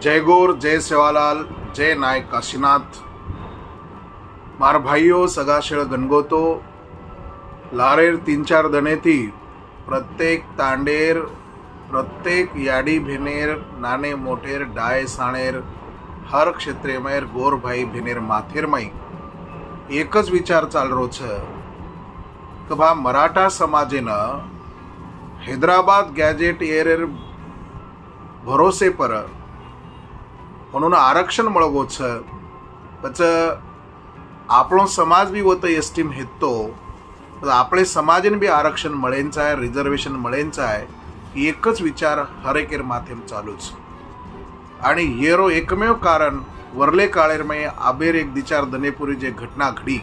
જય ગોર જય સેવાલાલ જય નાયક કાશીનાથ મારા ભાઈઓ સગાશેળ ગનગોતો લારેર तीन चार દનેથી પ્રત્યેક તાંડેર પ્રત્યેક યાડી ભેનેર નાને મોટેર ડાય સાણેર હર ક્ષેત્રેમેર ગોરભાઈ ભેનેર માથેરમય એક જ વિચાર ચાલરો છે કે ભા મરાઠા समाजेनं हैदराबाद गॅजेट एअर भरोसे पर म्हणून आरक्षण मळगोच पच આપણો સમાજ બી હોતો એસટીમ હેતો આપણે સમાજને બી આરક્ષણ મળેન છે રિઝર્વેશન મળેન છે એક જ વિચાર હરેકેર માથેમ ચાલू છે आणि येरो एकमेव कारण वरले काळेरमय आबेर एक दिचार दनेपुरी जे घटना घडी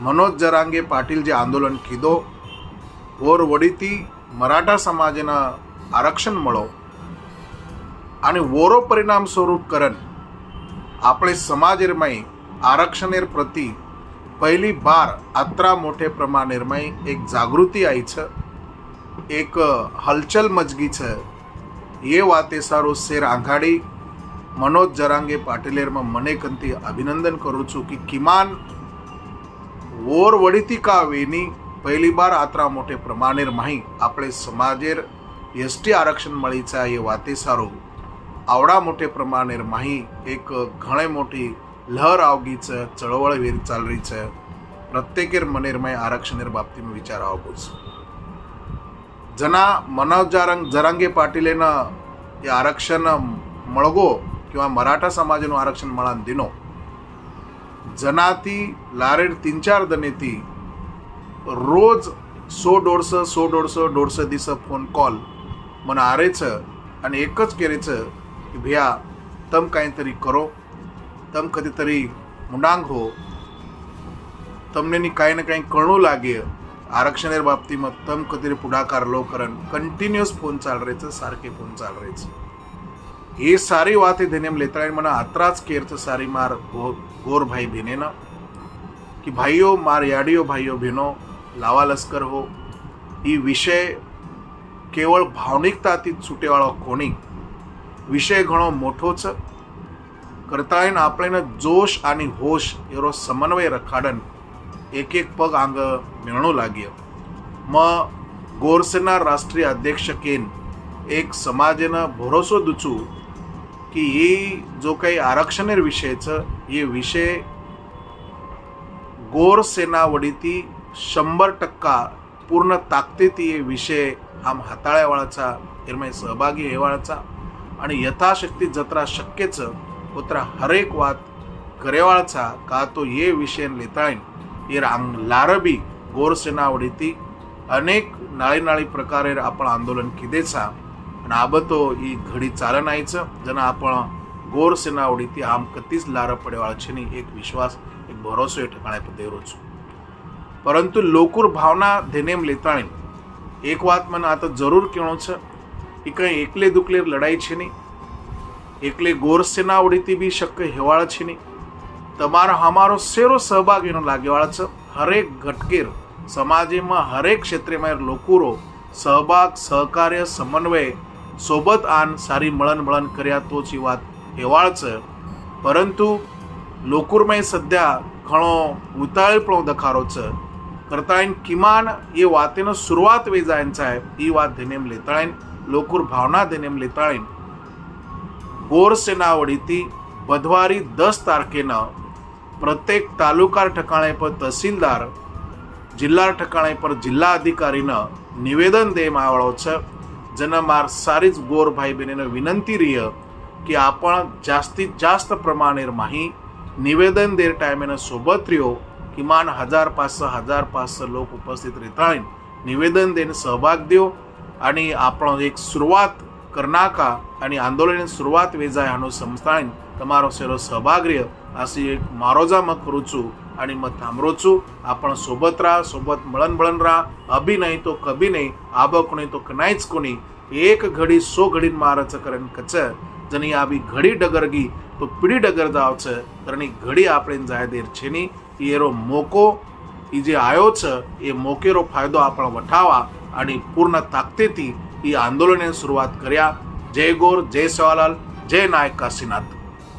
मनोज जरांगे पाटील जे आंदोलन किदो वर वडीती मराठा समाजेनं आरक्षण મળો અને ઓરો પરિણામ સ્વરૂપ કરન આપણે સમાજ નિર્મય આરક્ષણ પ્રતિ પહેલી બાર આત્રા મોટે પ્રમાણ નિર્મય એક જાગૃતિ આવી છે એક હલચલ મજગી છે એ વાતે સારો શેર આંઘાડી મનોજ જરાંગે પાટીલેરમાં મને કંતી અભિનંદન કરું છું કે કિમાન ઓર વડીતિકા વેની પહેલી બાર આત્રા મોટે પ્રમાણેર માહી આપણે સમાજેર એસટી આરક્ષણ મળી છે એ વાતે સારું आवडा मोठे प्रमाणेर माही एक घणे मोठी लहर आवगीच चळवळवीर चालरीच प्रत्येकेर मनिर्मय आरक्षणेर बाबतीत विचार आवगूच. जना मनोज जारंग जरांगे पाटीलेनं हे आरक्षण मळगो किंवा मराठा समाजानं आरक्षण मळान दिनो. जना ती लारेड तीन चार दने ती रोज सो दोडसं सो दोडसं दोडसं दिसं फोन कॉल मन आरेचं आणि एकच केरेचं कि भैया तम कहीं तरी करो तम कभी तरी मुंडांग हो. तमने कहीं ना कहीं कळू लागे. आरक्षण बाबतीमध्ये तम कधीतरी पुढाकार लो करण कंटिन्युअस फोन चाल राहायचं सारखे फोन चाल राहायचं हे सारी वाते धेनेम लेता म्हणा आत्राच केरचं सारी मार गो गोर भाई भेनेनं की भाइयों मार याडियो भाईओ भेनो लावा लस्कर हो. ही विषय केवळ भावनिकता ती सुटेवाळा कोणी. વિષય કેવળ ભાવનિકતાથી જ છૂટેવાળો કોની વિષય ઘણો મોટો છે કરતાંય આપણે જોશ અને હોશ એરો સમન્વય રખાડન એક એક પગ આંગ મેળણું લાગ્યો म गोरसेना राष्ट्रीय अध्यक्ष केन एक समाजेनं भरोसो दुचू की हे जो काही आरक्षणेर विषयचं हे विषय गोर सेना वडीती शंभर टक्का पूर्ण ताकदीती हे विषय आम हाताळ्यावाळाचा एरमाय सहभागी हेवाळाचा आणि यथाशक्ती जत्रा शक्यचं उतरा हरेक वाद करेवाळचा का तो ये विषयन लेताळीन? इर आंग लारबी गोरसेनावडीती अनेक नाळीनाळी प्रकारे आपण आंदोलन किदेचा आणि आबतो ही घडी चालन आईचं जण आपण गोरसेनावडी ती आम कतीच लार पडेवाळचे एक विश्वास एक भरोसो या ठिकाणी देवरोच परंतु लोकूर भावना धेनेम लिताळीन. एक वात मन आता जरूर केणोचं મને આ તો જરૂર કહેણો છે એ કંઈ એકલે દુકલે લડાઈ છે નહીં એકલે ગોર સેનાવડીથી બી શક્ય હેવાળ છે નહીં તમારો અમારો સેરો સહભાગ એનો લાગેવાળા છે હરેક ઘટકેર સમાજમાં હરેક ક્ષેત્રેમાં લોકોરો સહભાગ સહકાર્ય સમન્વય સોબત આન સારી મળન મળન કર્યા તો જ એ વાત હેવાળ છે પરંતુ લોકોરમાં સદ્યા ઘણો ઉતાળીપણો દખારો છે કરતાં કિમાન એ વાતેનો શરૂઆત વેજાયન છે એ વાત ધેનેમ લેતાળીન લોકોર ભાવના ધેનેમ લેતાળીન ગોર સેનાવડીથી બુધવારી દસ તારીખેના પ્રત્યેક તાલુકા ઠકાણે પર તહસીલદાર, જિલ્લા ઠકાણે પર જિલ્લા અધિકારીને નિવેદન દેવામાં આવેલો છે. જેના માર સારી જ ગોરભાઈ બહેનને વિનંતી રહી કે આપણ જાસ્તી જાસ્ત પ્રમાણે માહી નિવેદન દેર ટાઈમે સોબત રહ્યો કિમાન હજાર પાસઠ હજાર પાસઠ લોક ઉપસ્થિત રહેતા નિવેદન દેને સહભાગ દ્યો. आणि आपण एक सुरुवात करनाका आणि आंदोलन सुरुवात वेजाय આનું સંસ્થાન तमारो सेरो सहभाग्रिय રહ્યો एक मारोजा मग करूचू आणि मग थांबरोचू. आपण सोबत राहा सोबत मळणबळण राहा अभि नाही तो कभी नाही आब कोणी तो कनाईच कोणी. एक घडी सो घडीन मारायचं करण कच. जणी आबी घडी डगरगी तो पिढी डगर जावचं. तर घडी आपण जाय देर छेनी. येरो मोको એ જે આવ્યો છે એ મોકેરો ફાયદો આપણે વઠાવા અને પૂર્ણ તાકતેથી એ આંદોલનની શરૂઆત કર્યા જય ગોર જય સવાલાલ જય નાયક કાશીનાથ